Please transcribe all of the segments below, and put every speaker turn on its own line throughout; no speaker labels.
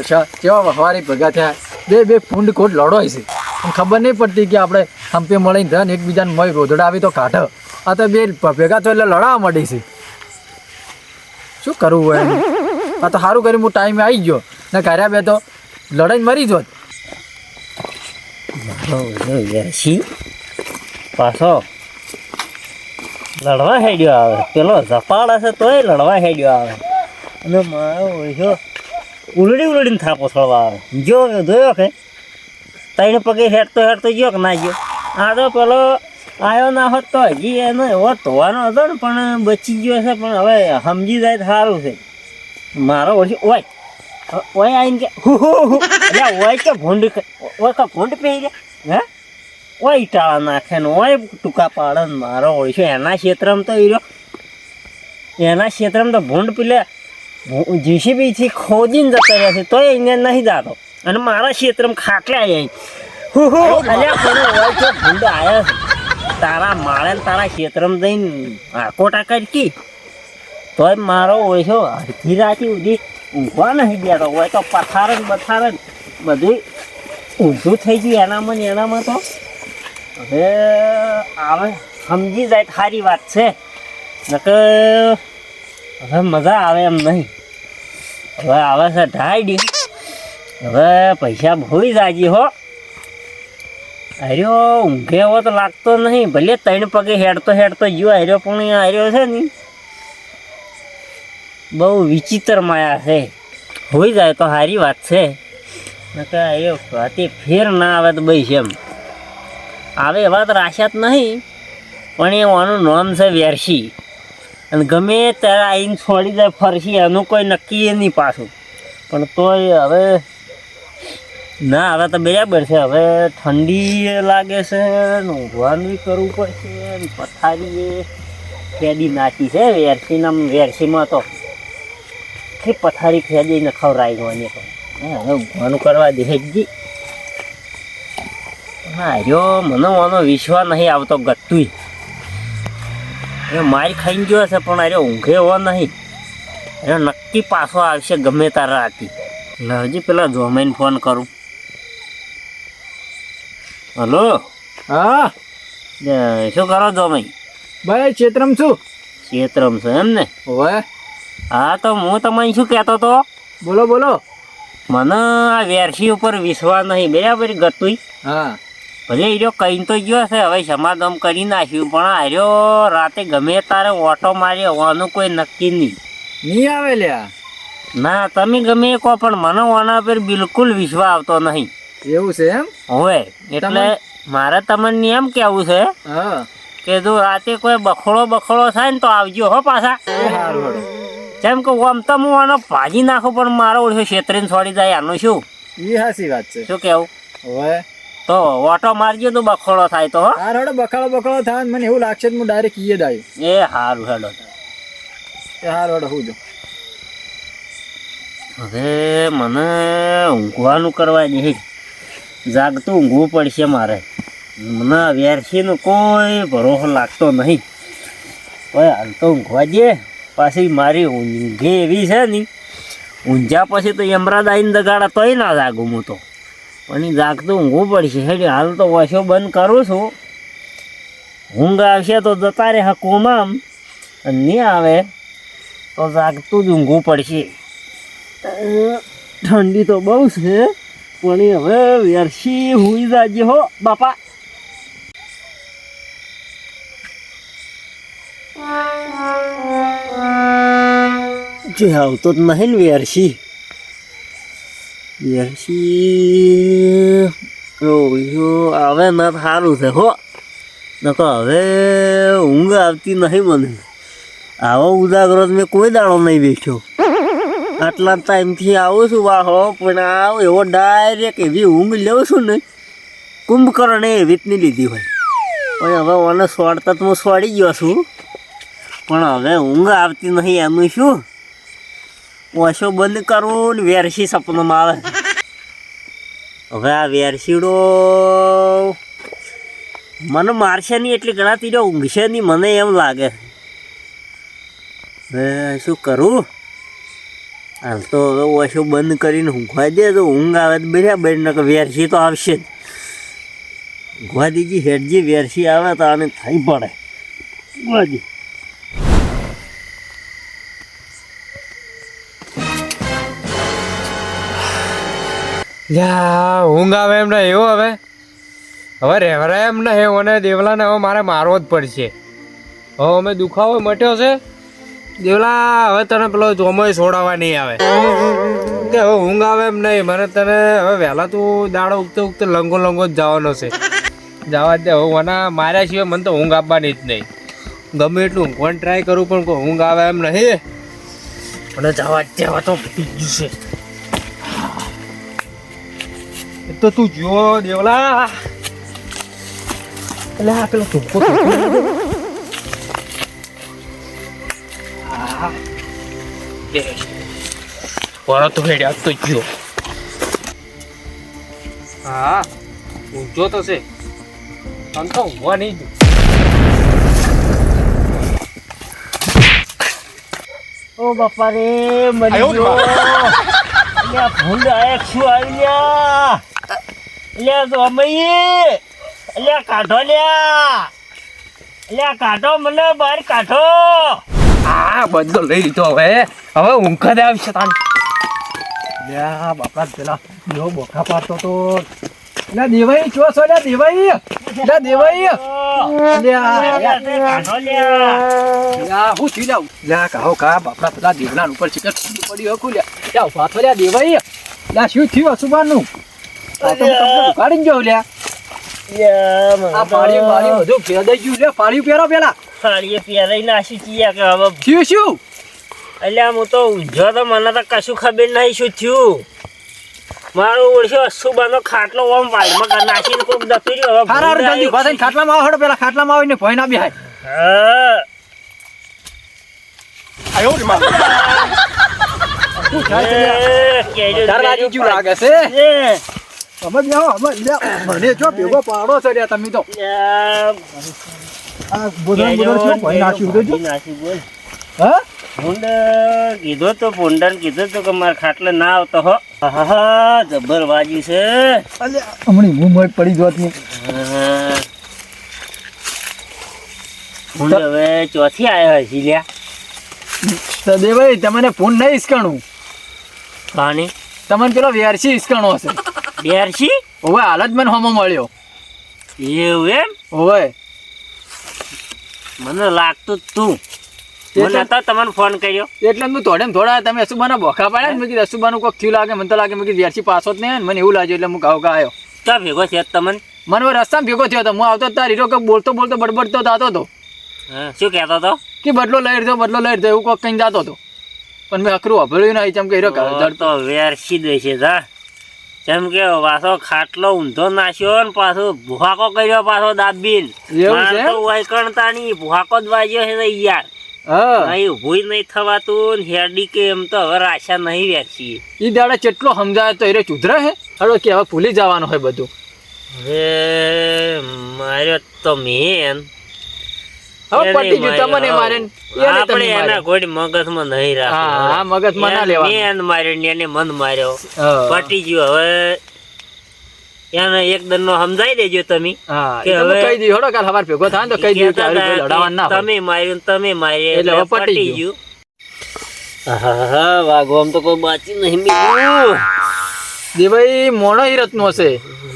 વર્ષ કેવા વહવારી ભેગા થયા. બે બે ફૂંડ કોટ લડોય છે ખબર નહીં પડતી કે આપણે હંપે મળીને ધન એકબીજાને મય રોધડા આવી તો કાઢ. આ તો બે ભેગા તો એટલે લડાવા મળી છે. શું કરવું હોય? આ તો સારું કર્યું, હું ટાઈમે આવી ગયો. ને કર્યા બે તો લડાઈ મરી જોત.
પાછો લડવા હેડ્યો આવે. પેલો ઝપાડ હશે તોય લડવા હેડ્યો આવે. અને મારો ઓળખ્યો ઉલડી ઉલડીને થાપો છોડવા આવે. જો જોયો કે, તઈને પગે હેઠતો હેઠતો ગયો કે ના ગયો? આ તો પેલો આવ્યો ના હોત તો હજી એનો એવો ધોવાનો હતો ને, પણ બચી ગયો છે, પણ હવે સમજી જાય સારું છે. મારો ઓછી, ઓય ઓય આવીને કે, હું, હુ ઓય કે ભૂંડ ઓય કે ભૂંડ પહેરી ગયા હે? ઓય ટાળા નાખે ને ઓય ટૂંકા પાડે મારો ઓળખ્યો એના ક્ષેત્રમાં તો રહ્યો એના ક્ષેત્રમાં તો ભૂંડ પેલે. જીસીબીથી ખોદીને જતા રહ્યા છે તોય એને નહીં જાતો. અને મારા ક્ષેત્રમાં ખાટલા આવી હું હું અલ્યા પણ હોય કે ભૂંડ આવ્યા છે. તારા માળે તારા ક્ષેત્રમાં જઈને આકોટા કરી તોય મારો ઓળખ્યો અડધી રાતી સુધી ઊંઘવા નહીં દેતો. હોય તો પથાર જ બથાર જ બધું ઊંધું થઈ ગયું એનામાં ને એનામાં તો. હવે આવે સમજી જાય તો સારી વાત છે. નકે હવે મજા આવે એમ નહીં. હવે આવે છે ઢાઈ હવે પૈસા ભૂલી જાજી હો. આર્યો ઊંઘે એવો તો લાગતો નહીં. ભલે ત્રણ પગે હેડતો હેડતો ગયો આર્યો પણ આર્યો છે ને બહુ વિચિત્ર માયા છે. હોઈ જાય તો સારી વાત છે. નકર એ વાતે ફેર ના આવે તો બઈ એમ. આવે એવા તો રાખ્યા જ નહીં. પણ એ આનું નામ છે વેરસી અને ગમે ત્યારે આવીને છોડી જાય ફરશી એનું કોઈ નક્કી નહીં પાછું. પણ તોય હવે, ના, હવે તો બરાબર છે. હવે ઠંડી લાગે છે ઊંઘવાનું કરવું પડશે પથારી ફેડી નાખી છે. વેરસીના, વેરસીમાં તો કે પથારી ફેદીને ખવડાવી ગવાની તો. હવે ઊંઘવાનું કરવા દે જી હા રહ્યો મને આનો વિશ્વાસ નહીં આવતો ગત્તુય. એ મારી ખાઈ ગયો છે પણ અરે ઊંઘે એવો નહીં. એ નક્કી પાછો આવશે ગમે તારે રાતી. એટલે હજી પેલા જોમાઈને ફોન કરું. હલો?
હા.
શું કરો જોમાઈ?
ભાઈ ચેતરમ છું.
ચેતરમ છે એમ ને?
હવે.
હા તો હું તમને શું કહેતો તો?
બોલો બોલો.
મને આ વેરસી ઉપર વિશ્વાસ નહીં બરાબર ગતુંય
હા.
ભલે એર્યો કહીને તો ગયો છે. હવે સમાધાન કરી નાખ્યું પણ આર્યો રાતે ગમે તારે ઓટો માર્યો હોવાનું કોઈ નક્કી નહીં.
નહીં આવે લ્યા.
ના તમે ગમે કહો પણ મને ઓના પર બિલકુલ વિશ્વાસ આવતો નહીં.
એવું છે એમ?
હોય એટલે મારે તમને એમ કેવું છે
હા.
કે જો રાતે કોઈ બખોળો બખોળો થાય ને તો આવજો હો પાછા. જેમ કે આમ તો હું આનો ભાજી નાખું પણ મારો ઓળખ્યો છેતરીને છોડી જાય આનું શું?
એ હાસી વાત છે.
શું કેવું
હવે.
તો ઓટો મારજો તો બખોળો થાય તો હા.
રડો બખાડો બખાડો થાય મને એવું લાગશે કે હું ડાયરેક્ટ ઈએ જ
એ હારું હેડો.
એ હાર વડો હું જો.
હવે મને ઊંઘવાનું કરવા દે જાગતું ઊંઘવું પડશે મારે. મને વેરસીનો કોઈ ભરોસો લાગતો નહીં. હવે હાલ તો ઊંઘવા દે. પાછી મારી ઊંઘે એવી છે ને ઊંઝા પછી તો યમરાદ આવીને દગાડા તોય ના જાગું હું તો. પણ જાગતું ઊંઘવું પડશે. હેડી, હાલ તો વશો બંધ કરું છું. ઊંઘ આવશે તો જતા રહે હકુમામ અને નહીં આવે તો જાગતું જ ઊંઘવું પડશે. ઠંડી તો બહુ છે, પણ હવે વેરસી હુઈ જાજે હો, બાપા. જે આવતો જ નહીં ને વેરસી. વેરસી રોયો હવે ન સારું છે, હો. નકો હવે ઊંઘ આવતી નહીં મને. આવો ઉજાગરો મેં કોઈ દાડો નહીં બેઠ્યો આટલા ટાઈમથી આવું છું, વાહો પણ આવ એવો ડાયરેક્ટ એવી ઊંઘ લઉં છું ને, કુંભકર્ણ એ રીતની લીધી હોય. પણ હવે મને સોડતા તો હું સોડી ગયો છું. પણ હવે ઊંઘ આવતી નહીં, એનું શું? ઓછો બંધ કરવું ને વેરસી સપનામાં આવે હવે આ વેરશીડો મને મારશે નહીં એટલી ઘણા તીરો ઊંઘશે નહીં, મને એમ લાગે. હવે શું કરું? હાલ તો હવે ઓછું બંધ કરીને ઊંઘવા દે તો ઊંઘ આવે તો બેઠ નકર વેરસી તો આવશે જ. ઊંઘવા દીજી હેઠજી વેરસી આવે તો આને થઈ પડે. ઊંઘવાજી
લ્યા, ઊંઘ આવે એમ નહીં, એવું હવે? હવે રહેવરાય એમ નહીં અને દેવલાને હવે મારે મારવો જ પડશે. હવે અમે દુખાવો મટ્યો છે. દેવલા, હવે તને પેલો ચોમોય છોડાવવા નહીં આવે. કે હવે ઊંઘ આવે એમ નહીં, મને તને હવે વહેલા તું દાડો ઉગતે ઉગતે લંગો લંગો જ જવાનો છે. જવા દે, હવે મને માર્યા સિવાય મને તો ઊંઘ આપવાની જ નહીં. ગમે એટલું ઊંઘવાની ટ્રાય કરું પણ ઊંઘ આવે એમ નહીં. અને જવા જ દે, હવે તો ગયું છે. તો તું જો દેવલા. એટલે આ પેલો ટૂંકો પરત હેડ્યા તો જો. હા ઊંચો તો છે. તને તો ઊંઘવા નહીં દઉં.
ઓ બાપા રે મરી ગયો ભૂંડ આયા શું આવી લ્યા અલ્યા તો અમયે અલ્યા કાઢો લ્યા લે કાઢો મને બહાર કાઢો.
આ બધો લઈ લીધો હવે. હવે ઊંઘા દે આવશે તાન
લે બાપા પેલા જો બોખા પાડતો તો. લે દેવાઈ છો છો? લે દેવાઈ લે દેવાઈ.
લે કાઢો લે
લ્યા હું થી લાવ લે કહો કા બાપા પેલા દેવલાન ઉપર ચિકન પડી હકુ લે. લ્યા ઊભા થો લ્યા દેવાઈ. લે શું થયું અસુબાનું? આ તો હું તમને ઉઘાડીને જાઉં લ્યા. આ પાણી પાણી બધું ફેદાઈ ગયું લ્યા પાણી પહેરો પેલા
ફાળીએ પહેરાઈ નાસી ચીયા કે હવે.
થયું શું?
અલ્યા હું તો ઊંઝો તો મને તો કશું ખબર નહીં શું થયું. મારું ઓળખ્યો અસુબાનો ખાટલો ઓમ વાલમાં નાખીને કોક દફી રહ્યો. હવે
હારા હારું જલ્દી
ઊભા
થઈને ખાટલામાં આવો પેલા ખાટલામાં આવીને ભોય ના બેહાય. શું થાય છે
કેજો
તાર લાગી છે?
એ,
અમે બેહો અમે મને જો ભેગો પાડો છે તમે તો આ બોધણ
કેજો,
બોધણ નાખ્યું તો જો.
બોલ.
હા?
ભૂંડ કીધો તો ભૂંડન કીધું તો કે મારા ખાટલે ના આવતો હો. હા જબર વાજ્યું છે.
અલ્યા હમણી હું પડી
જોતની ભૂંડ હવે ચોથી આવ્યો હશે લ્યા.
તો દેવાઈ તમને ફોન નહીં ઈસકાણું.
કાની?
તમને પેલો વેરસી ઈસકાણો હશે.
બેરસી
ઓવે હાલ જ મને હોમો મળ્યો.
એવું એમ?
ઓવે.
મને લાગતું તું. મને તો તમને ફોન કર્યો.
એટલે હું થોડે થોડા તમે અસુબાના બોખા પાડ્યા ને? મેં કીધું અસુબાનું કોઈક થયું લાગે મને તો લાગે મેં કીધું વેરસી પાછો જ નહીં મને એવું લાગ્યું એટલે હું ગા આવ્યો.
ક્યાં ભેગો છે તમને?
મને રસ્તામાં ભેગો થયો હતો હું આવતો તાર કંઈક બોલતો બોલતો બડબડતો થતો હતો
હા, શું કહેતો હતો
કે બદલો લઈ રહ્યો બદલો લઈ રહ્યો એવું કોઈક કઈ જતો હતો પણ મેં અખરું અભળ્યું નહીં ચમ કે હીરો
તો તો વેરસી દે છે જા જેમ કે પાછો ખાટલો ઊંધો નાખ્યો ને પાછો ભૂહાકો કર્યો પાછો દાબીન? તો ભૂહાકો જ વાજ્યો છે યાર.
હા.
અહીં ઊભું નહીં થવાતું ને હેડી કે એમ તો હવે રાશા નહીં વેચી
ઈ દાડે કેટલો સમજાય તો હીરો ચુધરે હે? હળો કે હવે ભૂલી જવાનું હોય બધું.
હવે માર્યો તો મેન
હવે
એને
ગયું તમને મારે
આપણે
તમે
એના
માર્યો.
કોઈ મગજમાં નહીં
હા હા મગજમાં ના
એને
લેવાનું.
માર્યો ને એને મન માર્યો. પટી ગયો. હવે એને એક દનનો સમજાઈ દેજો તમે. કે હવે-
કહી દઈ હળો કાલ સવાર ભેગો થાય તો કહી દઉં કે કોઈ
હતા
લડાવવાનું ના
કે
હોય.
તમે માર્યું તમે માર્યું
એટલે હવે પટી
ગયું. આહાહા, વાઘોમ તો કોઈ બાચી નહીં બીજું
દેવાઈ મોણો હીરતનો હશે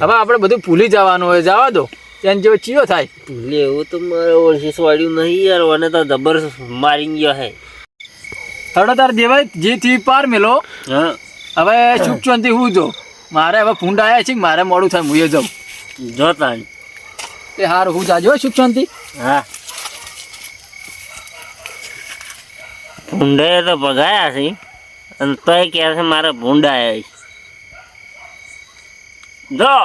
હવે આપણે બધું ભૂલી જવાનું હોય જવા દો. ત્યાં જેવો ચીયો થાય.
લે એવું તો મારે ઓળખીસ વાળ્યું નહીં યાર મને તો જબર મારી ગયો હે.
હળો તાર દેવાય જે થી પાર મેલો. હવે સુખ હું જો. મારે હવે ફૂંડ આવ્યા છે મારે મોડું થાય હું એ જાઉં.
જોતા
એ હાર હું જાજો હો, સુખ
હા. ભૂંડે તો ભગાયા છે. અને તોય કહે છે મારે ભૂંડા આવ્યા છે. જો.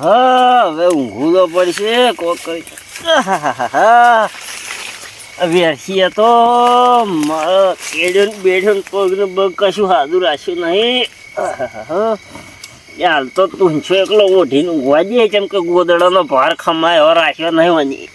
હવે ઊંઘું તો પડશે, કોક કરી. વેરસીએ તો મારો કેડ્યો બેઠો બેઠ્યો ને બગ કશું સાદું રાખ્યું નહીં. હાલ તો તું એકલો ઓઢીને ઊંઘવા દે, કેમ કે ગોદડાનો ભાર ખમાયો, રાખ્યો નહીં વની.